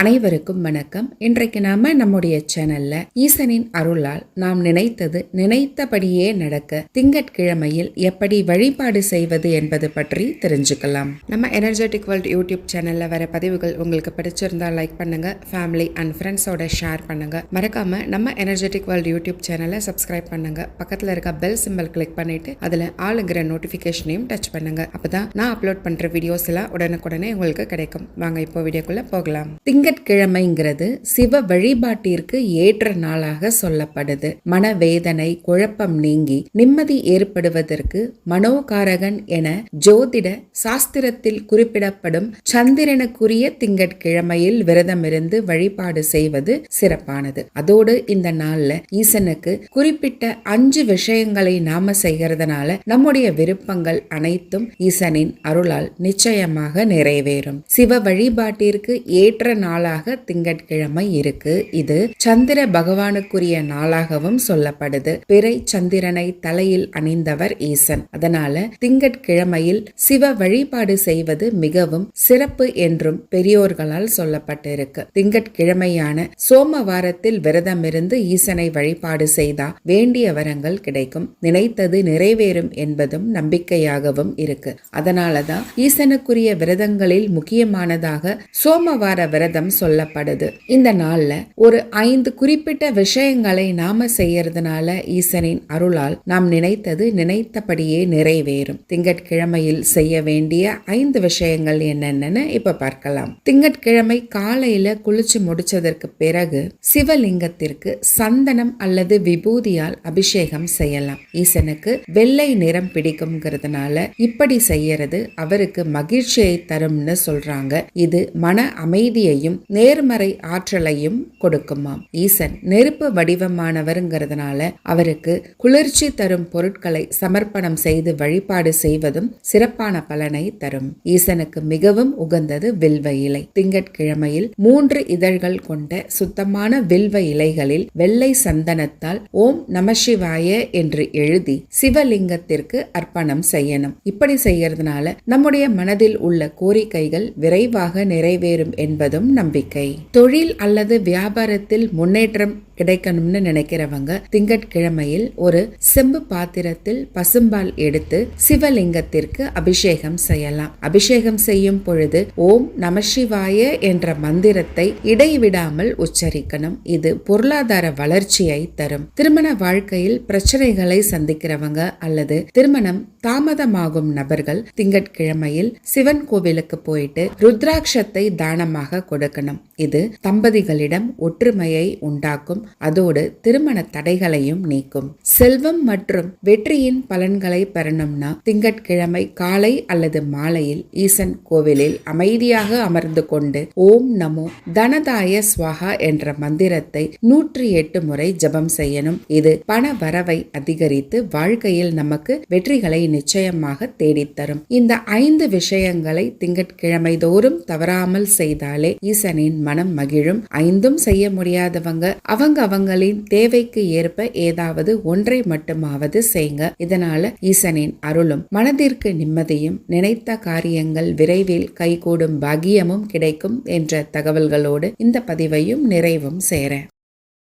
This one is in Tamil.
அனைவருக்கும் வணக்கம். இன்றைக்கு நாம நம்முடைய சேனல்ல ஈசனின் அருளால் நாம் நினைத்தது நினைத்தபடியே நடக்க திங்கட்கிழமையில் எப்படி வழிபாடு செய்வது என்பது பற்றி தெரிஞ்சுக்கலாம். நம்ம எனர்ஜெட்டிக் வேர்ல்ட் யூடியூப் சேனல்ல வர பதிவுகள் உங்களுக்கு பிடிச்சிருந்தா லைக் பண்ணுங்க ஃபேமிலி அண்ட் ஃப்ரெண்ட்ஸோட ஷேர் பண்ணுங்க. மறக்காம நம்ம எனர்ஜெட்டிக் வேர்ல்ட் யூடியூப் சேனலை சப்ஸ்கிரைப் பண்ணுங்க. பக்கத்துல இருக்க பெல் சிம்பல் கிளிக் பண்ணிட்டு அதுல ஆளுங்கிற நோட்டிபிகேஷனையும் டச் பண்ணுங்க. அப்பதான் நான் அப்லோட் பண்ற வீடியோஸ் எல்லாம் உடனுக்குடனே உங்களுக்கு கிடைக்கும். வாங்க இப்போ வீடியோக்குள்ள போகலாம். திங்கட்கிழமைங்கிறது சிவ வழிபாட்டிற்கு ஏற்ற நாளாக சொல்லப்படுது. மனவேதனை குழப்பம் நீங்கி நிம்மதி ஏற்படுவதற்கு மனோகாரகன் என ஜோதிட சாஸ்திரத்தில் குறிப்பிடப்படும் சந்திரனுக்குரிய திங்கட்கிழமையில் விரதமிருந்து வழிபாடு செய்வது சிறப்பானது. அதோடு இந்த நாள்ல ஈசனுக்கு குறிப்பிட்ட அஞ்சு விஷயங்களை நாம செய்கிறதுனால நம்முடைய விருப்பங்கள் அனைத்தும் ஈசனின் அருளால் நிச்சயமாக நிறைவேறும். சிவ வழிபாட்டிற்கு ஏற்ற நாள் நாளாக திங்கட்கிழமை இருக்கு. இது சந்திர பகவானுக்குரிய நாளாகவும் சொல்லப்படுது. பிறை சந்திரனை தலையில் அணிந்தவர் ஈசன். அதனால திங்கட்கிழமையில் சிவ வழிபாடு செய்வது மிகவும் சிறப்பு என்றும் பெரியோர்களால் சொல்லப்பட்டிருக்கு. திங்கட்கிழமையான சோமவாரத்தில் விரதமிருந்து ஈசனை வழிபாடு செய்தா வேண்டிய வரங்கள் கிடைக்கும். நினைத்தது நிறைவேறும் என்பதும் நம்பிக்கையாகவும் இருக்கு. அதனாலதான் ஈசனுக்குரிய விரதங்களில் முக்கியமானதாக சோமவார விரதம் சொல்லப்படுது. இந்த நாள்ல ஒரு ஐந்து குறிப்பிட்ட விஷயங்களை நாம செய்யறதுனால ஈசனின் அருளால் நாம் நினைத்தது நினைத்தபடியே நிறைவேறும். திங்கட்கிழமையில் செய்ய வேண்டிய ஐந்து விஷயங்கள் என்னென்னு இப்ப பார்க்கலாம். திங்கட்கிழமை காலையில குளிச்சு முடிச்சதற்கு பிறகு சிவலிங்கத்திற்கு சந்தனம் அல்லது விபூதியால் அபிஷேகம் செய்யலாம். ஈசனுக்கு வெள்ளை நிறம் பிடிக்கும்ங்கிறதுனால இப்படி செய்யறது அவருக்கு மகிழ்ச்சியை தரும்னு சொல்றாங்க. இது மன அமைதியையும் நேர்மறை ஆற்றலையும் கொடுக்குமாம். ஈசன் நெருப்பு வடிவமானவருங்கிறதுனால அவருக்கு குளிர்ச்சி தரும் பொருட்களை சமர்ப்பணம் செய்து வழிபாடு செய்வதும் சிறப்பான பலனை தரும். ஈசனுக்கு மிகவும் உகந்தது வில்வ இலை. திங்கட்கிழமையில் மூன்று இதழ்கள் கொண்ட சுத்தமான வில்வ இலைகளில் வெள்ளை சந்தனத்தால் ஓம் நமசிவாய என்று எழுதி சிவலிங்கத்திற்கு அர்ப்பணம் செய்யணும். இப்படி செய்யறதுனால நம்முடைய மனதில் உள்ள கோரிக்கைகள் விரைவாக நிறைவேறும் என்பதும் நம்பிக்கை. தொழில் அல்லது வியாபாரத்தில் முன்னேற்றம் கிடைக்கணும்னு நினைக்கிறவங்க திங்கட்கிழமையில் ஒரு செம்பு பாத்திரத்தில் பசும்பால் எடுத்து சிவலிங்கத்திற்கு அபிஷேகம் செய்யலாம். அபிஷேகம் செய்யும் பொழுது ஓம் நமசிவாய என்ற மந்திரத்தை இடைவிடாமல் உச்சரிக்கணும். இது பொருளாதார வளர்ச்சியை தரும். திருமண வாழ்க்கையில் பிரச்சனைகளை சந்திக்கிறவங்க அல்லது திருமணம் தாமதமாகும் நபர்கள் திங்கட்கிழமையில் சிவன் கோவிலுக்கு போயிட்டு ருத்ராட்சத்தை தானமாக கொடுக்கணும். இது தம்பதிகளிடம் ஒற்றுமையை உண்டாக்கும் அதோடு திருமண தடைகளையும் நீக்கும். செல்வம் மற்றும் வெற்றியின் பலன்களை பெறணும்னா திங்கட்கிழமை காலை அல்லது மாலையில் ஈசன் கோவிலில் அமைதியாக அமர்ந்து கொண்டு ஓம் நமோ தனதாய ஸ்வாகா என்ற மந்திரத்தை நூற்றி எட்டு முறை ஜபம் செய்யணும். இது பண வரவை அதிகரித்து வாழ்க்கையில் நமக்கு வெற்றிகளை நிச்சயமாக தேடித்தரும். இந்த ஐந்து விஷயங்களை திங்கட்கிழமை தோறும் தவறாமல் செய்தாலே ஈசனின் மனம் மகிழும். ஐந்தும் செய்ய முடியாதவங்க அவங்க அவங்களின் தேவைக்கு ஏற்ப ஏதாவது ஒன்றை மட்டுமாவது செய்யுங்க இதனால ஈசனின் அருளும் மனதிற்கு நிம்மதியும் நினைத்த காரியங்கள் விரைவில் கைகூடும் பாகியமும் கிடைக்கும் என்ற தகவல்களோடு இந்த பதிவையும் நிறைவும் சேர.